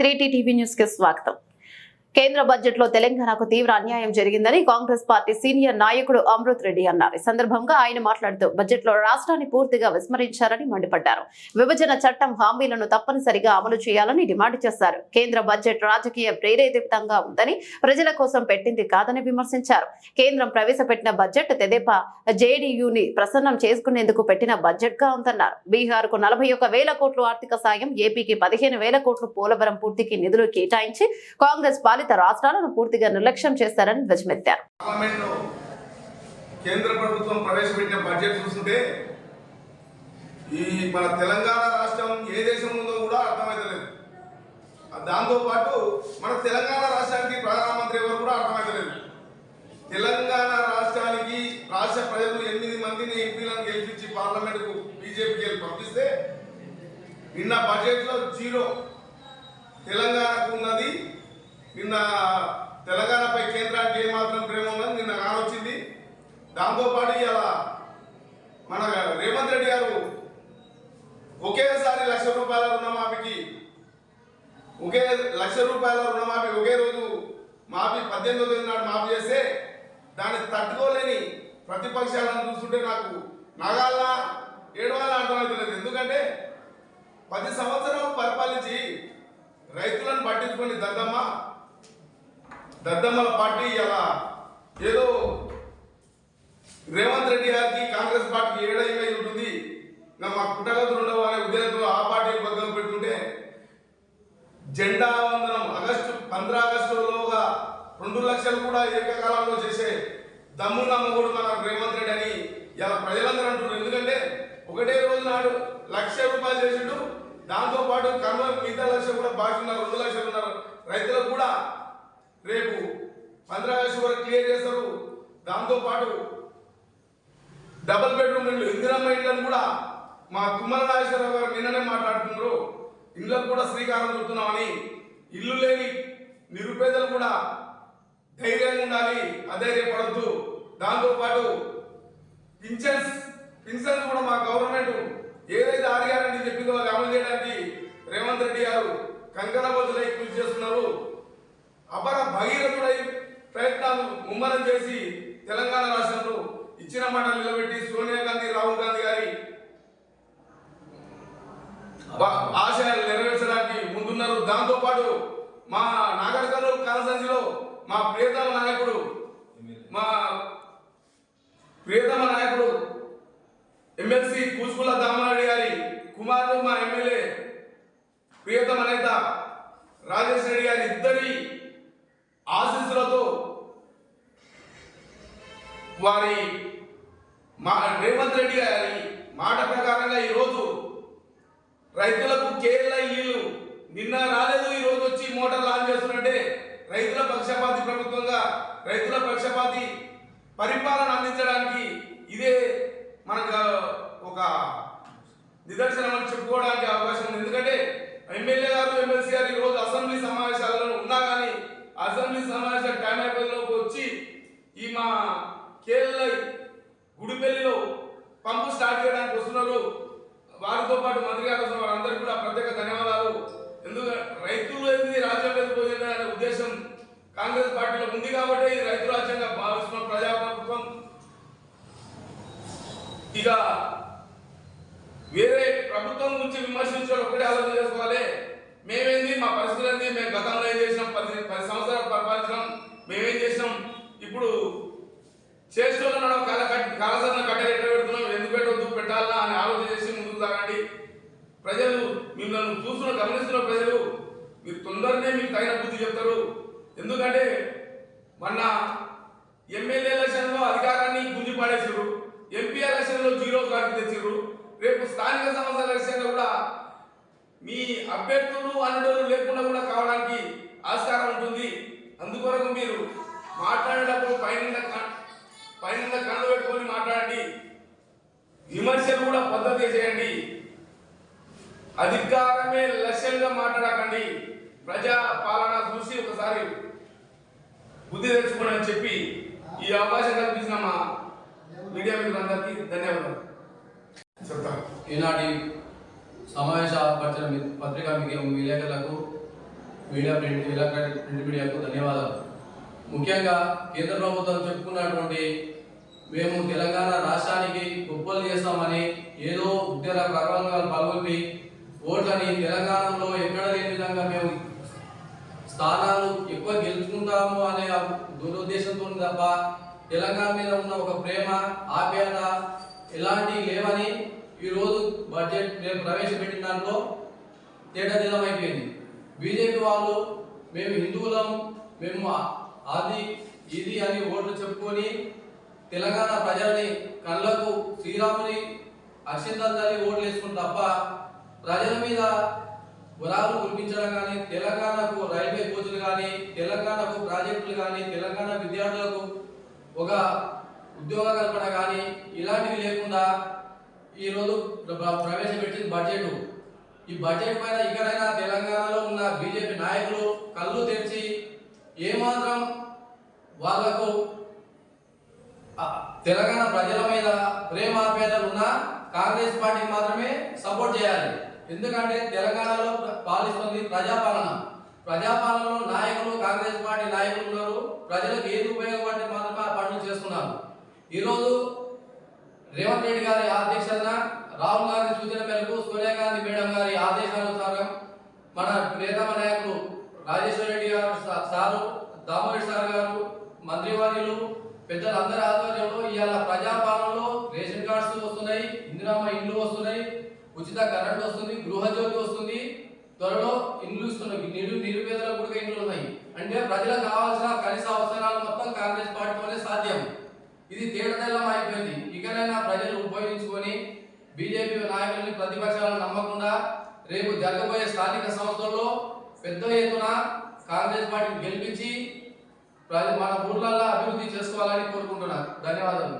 Three TV న్యూస్కి స్వాగతం. కేంద్ర బడ్జెట్లో తెలంగాణకు తీవ్ర అన్యాయం జరిగిందని కాంగ్రెస్ పార్టీ సీనియర్ నాయకుడు అమృత్ రెడ్డి అన్నారు. ఈ సందర్భంగా ఆయన మాట్లాడుతూ బడ్జెట్లో రాష్ట్రాన్ని పూర్తిగా విస్మరించారని మండిపడ్డారు. విభజన చట్టం హామీలను తప్పనిసరిగా అమలు చేయాలని డిమాండ్ చేశారు. కేంద్ర బడ్జెట్ రాజకీయ ప్రేరేపితంగా ఉందని ప్రజల కోసం పెట్టింది కాదని విమర్శించారు. కేంద్రం ప్రవేశపెట్టిన బడ్జెట్ తెదేపా జేడీయూని ప్రసన్నం చేసుకునేందుకు పెట్టిన బడ్జెట్గా ఉందన్నారు. బీహార్కు నలభై ఒక్క వేల కోట్లు ఆర్థిక సాయం ఏపీకి పదిహేను వేల కోట్లు పోలవరం పూర్తికి నిధులు కేటాయించి కాంగ్రెస్ పాలిత రాష్ట్రాలను పూర్తిగా నిర్లక్ష్యం చేశారని ధ్వజమెత్తారు. పార్లమెంట్లో కేంద్ర ప్రభుత్వం ప్రవేశపెట్టిన బడ్జెట్ చూస్తుంటే ఈ మన తెలంగాణ రాష్ట్రం ఏ దేశం ఉందో కూడా అర్థమైతలేదు. దాంతో పాటు మన తెలంగాణ రాష్ట్రానికి ప్రధానమంత్రి ఎవరు కూడా అర్థమవుతలేదు తెలంగాణ రాష్ట్రానికి రాష్ట్ర ప్రజలు ఎనిమిది మందిని ఎంపీలను గెలిపించి పార్లమెంట్కు బీజేపీకి పంపిస్తే నిన్న బడ్జెట్లో జీరో తెలంగాణకు ఉన్నది నిన్న తెలంగాణపై కేంద్రానికి ఏమాత్రం ప్రేమ ఉన్నది? నిన్న కానొచ్చింది దాంతోపాటు ఇలా మన రేవంత్ రెడ్డి గారు ఒకేసారి లక్ష రూపాయల రుణమాఫీకి ఒకే లక్ష రూపాయల రుణమాఫీ ఒకే రోజు మాఫీ పద్దెనిమిది తేదీ నాడు మాఫీ చేస్తే దాన్ని తట్టుకోలేని ప్రతిపక్షాలను చూస్తుంటే నాకు నాగాల ఏడవాలని అర్థమవుతలేదు ఎందుకంటే పది సంవత్సరాలు పరిపాలించి రైతులను పట్టించుకొని దద్దమ్మ దద్దమ్మల పార్టీ ఇలా ఏదో రేవంత్ రెడ్డి గారికి కాంగ్రెస్ పార్టీకి ఏడైవై ఉంటుంది? ఇంకా మా పుట్టగతులు ఉండవు అనే ఉద్దేశంతో ఆ పార్టీ పక్కన పెడుతుంటే జెండా వందనం. ఆగస్టు పంద్రా ఆగస్టులోగా రెండు లక్షలు కూడా ఏకకాలంలో చేసే దమ్ము నమ్మకూడు మన రేవంత్ రెడ్డి అని ఇలా ప్రజలందరూ అంటున్నారు. ఎందుకంటే ఒకటే రోజు నాడు లక్ష రూపాయలు చేసిండు. దాంతో పాటు కర్మ మిగతా లక్ష కూడా బాకీ ఉన్నారు. రెండు లక్షలు ఉన్నారు. రైతులకు కూడా రేపు పంద్రా వరకు క్లియర్ చేస్తారు. దాంతోపాటు డబుల్ బెడ్రూమ్ ఇల్లు ఇందిరమ్మ ఇళ్ళని కూడా మా కుమ్మర నాగేశ్వరరావు గారు నిన్ననే మాట్లాడుతున్నారు. ఇళ్ళకు కూడా శ్రీకారం చుడుతున్నామని ఇల్లు లేని నిరుపేదలు కూడా ధైర్యంగా ఉండాలి అధైర్యపడద్దు. దాంతోపాటు పింఛన్స్ పింఛన్స్ కూడా మా గవర్నమెంట్ ఏదైతే ఆర్గారని చెప్పిందో అది అమలు చేయడానికి రేవంత్ రెడ్డి గారు కంకణ బదులై కృషి చేస్తున్నారు అపర భగీరథుడై ప్రయత్నాలు ముమ్మరం చేసి తెలంగాణ రాష్ట్రంలో ఇచ్చిన మాట నిలబెట్టి సోనియా గాంధీ రాహుల్ గాంధీ గారి వా- ఆశయాలు నెరవేర్చడానికి ముందున్నారు దాంతో పాటు మా నాగర్ కర్నూలు కాలసంచిలో మా ప్రియతమ నాయకుడు మా ప్రియతమ నాయకుడు ఎమ్మెల్సీ కూసుకుల దామనాయుడు గారి కుమారుడు మా ఎమ్మెల్యే ప్రియతమ నేత రాజేష్ రెడ్డి గారి ఇద్దరి ఆశీస్సులతో వారి మా రేవంత్ రెడ్డి గారి మాట ప్రకారంగా ఈరోజు రైతులకు కేరళ ఇల్లు నిన్న రాలేదు ఈ రోజు వచ్చి మోటార్ లాంచ్ చేస్తున్నట్టే రైతుల పక్షపాతి ప్రభుత్వంగా రైతుల పక్షపాతి పరిపాలన అందించడానికి ఇదే మనకు ఒక నిదర్శనం అని చెప్పుకోవడానికి అవకాశం ఉంది. ఎందుకంటే ఎమ్మెల్యే గారు ఎమ్మెల్సీ గారు ఈ రోజు అసెంబ్లీ సమావేశాలలో ఉన్నా కానీ అసెంబ్లీ సమావేశాలు టైం అయిపోయేలోపు వచ్చి ఈ మా కేరళ గుడిపల్లిలో పంపు స్టార్ట్ చేయడానికి వస్తున్నారు. వారితో పాటు మంత్రి గారు వస్తున్న వారందరికీ కూడా ప్రత్యేక ధన్యవాదాలు. ఎందుకంటే రైతులు ఏంది రాజ్యం మీద పోయింది అనే ఉద్దేశం కాంగ్రెస్ పార్టీలో ఉంది కాబట్టి ఇది రైతు రాజ్యంగా భావిస్తున్న ప్రజాప్రభుత్వం. ఇక వేరే ప్రభుత్వం గురించి విమర్శించాలి ఒకటే ఆలోచన చేసుకోవాలి. మేమేంది? మా పరిస్థితులు ఏంది? మేము గతంలో ఏం చేసినాం? పది పది సంవత్సరాలు పరిపాలించినాం. మేమేం చేసినాం? ఇప్పుడు చేస్తున్న కాల కాలసరణ కట్టెలు ఎట్లా పెడుతున్నాం? ఎందుకు పెట్టవద్దు పెట్టాలా అని ఆలోచన చేసి ముందుకు సాగండి. ప్రజలు మిమ్మల్ని చూస్తున్న గమనిస్తున్న ప్రజలు మీరు తొందరనే మీకు తగిన బుద్ధి చెప్తారు. ఎందుకంటే మొన్న ఎమ్మెల్యే ఎలక్షన్లో అధికారాన్ని గుంజి పాడేసారు ఎంపీ ఎలక్షన్లో జీరో కార్డు తెచ్చారు రేపు స్థానిక సంస్థల ఎలక్షన్లో కూడా మీ అభ్యర్థులు అనుడులు లేకుండా కూడా కావడానికి ఆస్కారం ఉంటుంది. అందుకొరకు మీరు మాట్లాడేటప్పుడు పైన పైన కళ్ళు పెట్టుకొని మాట్లాడండి. విమర్శలు కూడా పద్ధతి చేయండి అధికారమే లక్ష్యంగా మాట్లాడకండి. ప్రజా పాలన చూసి ఒకసారి బుద్ధి తెచ్చుకోండి అని చెప్పి ఈ అవకాశం కల్పించిన మా మీడియా మిత్రులందరికీ ధన్యవాదాలు. చెప్తాను. ఈనాటి సమావేశ పత్రిక పత్రిక మీకు విలేకరులకు మీడియా ప్రింట్ ఎలక్ట్రానిక్ ప్రింట్ మీడియాకు ధన్యవాదాలు. ముఖ్యంగా కేంద్ర ప్రభుత్వం చెప్పుకున్నటువంటి మేము తెలంగాణ రాష్ట్రానికి గొప్పలు చేస్తామని ఏదో ఉద్యోగ ప్రకటనలు పాల్గొని ఓట్లని తెలంగాణలో ఎక్కడ లేని విధంగా మేము స్థానాలు ఎక్కువ గెలుచుకుంటాము అనే దురుద్దేశంతో ఉంది తప్ప తెలంగాణ మీద ఉన్న ఒక ప్రేమ ఆప్యాయత ఎలాంటివి లేవని ఈరోజు బడ్జెట్ ప్రవేశపెట్టిన దాంట్లో అయిపోయింది బీజేపీ వాళ్ళు మేము హిందువులం మేము అది ఇది అని ఓట్లు చెప్పుకొని తెలంగాణ ప్రజల్ని కళ్ళకు శ్రీరాముని అక్షింతల్ని ఓట్లు వేసుకుని తప్ప ప్రజల మీద గురాలు కురిపించడం కానీ తెలంగాణకు రైల్వే కోచ్లు కానీ తెలంగాణకు ప్రాజెక్టులు కానీ తెలంగాణ విద్యార్థులకు ఒక ఉద్యోగ కల్పన కానీ ఇలాంటివి లేకుండా ఈరోజు ప్రవేశపెట్టింది బడ్జెట్. ఈ బడ్జెట్ పైన ఇక్కడైనా తెలంగాణలో ఉన్న బీజేపీ నాయకులు కళ్ళు తెరిచి ఏమాత్రం వాళ్ళకు తెలంగాణ ప్రజల మీద ప్రేమాపేదలు ఉన్న కాంగ్రెస్ పార్టీకి మాత్రమే సపోర్ట్ చేయాలి. ఎందుకంటే తెలంగాణలో పాలిస్తుంది ప్రజాపాలన. ప్రజాపాలనలో నాయకులు కాంగ్రెస్ పార్టీ నాయకులు ఉన్నారు. ప్రజలకు ఏది ఉపయోగపడి మాత్రమే ఆ పనులు చేస్తున్నారు. ఈరోజు రేవంత్ రెడ్డి గారి అధ్యక్షతన రాహుల్ గాంధీ సూచన మేరకు సోనియా గాంధీ మేడం గారి ఆదేశానుసారం మన ప్రియతమ నాయకులు రాజేశ్వర రెడ్డి గారు సారు దామోదర్ సార్ గారు మంత్రివర్యులు పెద్దలందరి ఆధ్వర్యంలో ఇవాళ ప్రజాపాలన ఉచిత కరెంట్ వస్తుంది గృహజ్యోతి వస్తుంది. త్వరలో ఇండ్లు ఇస్తున్నాయి. నిరు నిరుపేదలకు కూడా ఇండ్లు ఉన్నాయి. అంటే ప్రజలకు కావాల్సిన కనీస అవసరాలు మొత్తం కాంగ్రెస్ పార్టీతోనే సాధ్యం. ఇది తేడతెల్లం అయిపోయింది. ఇకనైనా ప్రజలు ఉపయోగించుకొని బీజేపీ నాయకుల్ని ప్రతిపక్షాలను నమ్మకుండా రేపు జరగబోయే స్థానిక సంస్థల్లో పెద్ద ఎత్తున కాంగ్రెస్ పార్టీని గెలిపించి మన ఊర్లలో అభివృద్ధి చేసుకోవాలని కోరుకుంటున్నాను. ధన్యవాదాలు